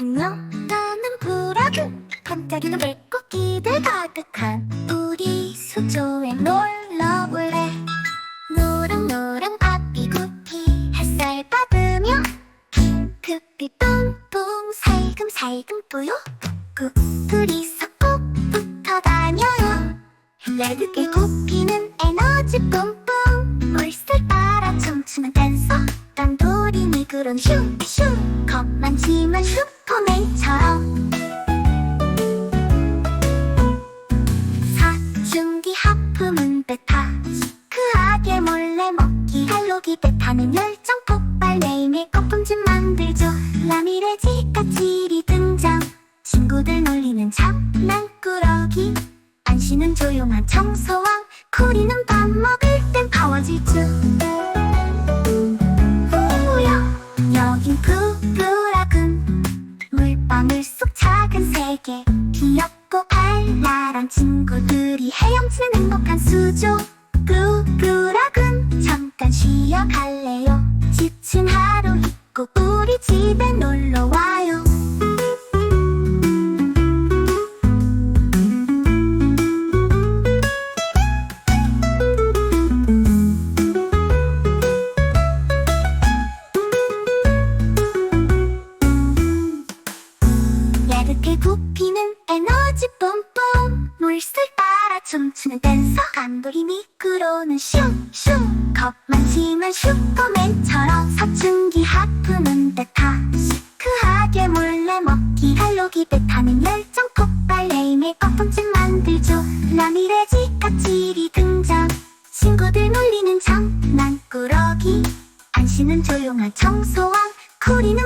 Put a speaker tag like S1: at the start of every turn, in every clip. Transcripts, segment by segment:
S1: 안녕 나는 브라그 반짝이는 물고기들 가득한 우리 수조에 놀러 올래 노랑노랑 아삐구피 햇살 받으며 핑크빛 뿡뿡 살금살금 뿌요 꾹 둘이서 꼭 붙어 다녀요 레드게 굽 미그런 슝슝 겁만지만 슈퍼맨처럼. 사춘기 하품은 베타. 시크하게 몰래 먹기 할로기 베타는 열정 폭발 매일매일 거품집 만들죠. 라미레지가 찌리 등장. 친구들 놀리는 장난꾸러기. 안쉬는 조용한 청소왕. 코리는 밥 먹을 땐 파워질주 세계 귀엽고 발랄한 친구들이 헤엄치는 행복한 수조 부부락은 잠깐 쉬어갈 야릇게 굽히는 에너지 뿜뿜. 물살 따라 춤추는 댄서 감돌이 미끄러는 슝슝. 겁만지만 슈퍼맨처럼 사춘기 하품은 데타 시크하게 몰래 먹기 할로기 베타는 열정 폭발 매일매일 거품집 만들죠. 라미레지가 찌리 등장. 친구들 놀리는 장난꾸러기. 안쉬는 조용한 청소왕. 코리는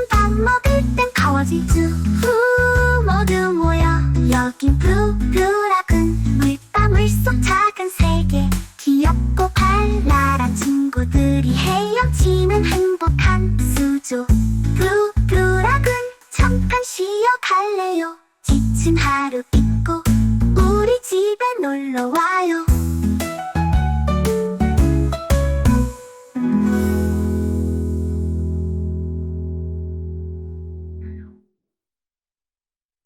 S1: 부부락은 물방울 속 작은 세계. 귀엽고 발랄한 친구들이 헤엄치는 행복한 수조. 부부락은 잠깐 쉬어갈래요. 지친 하루 있고 우리 집에 놀러와요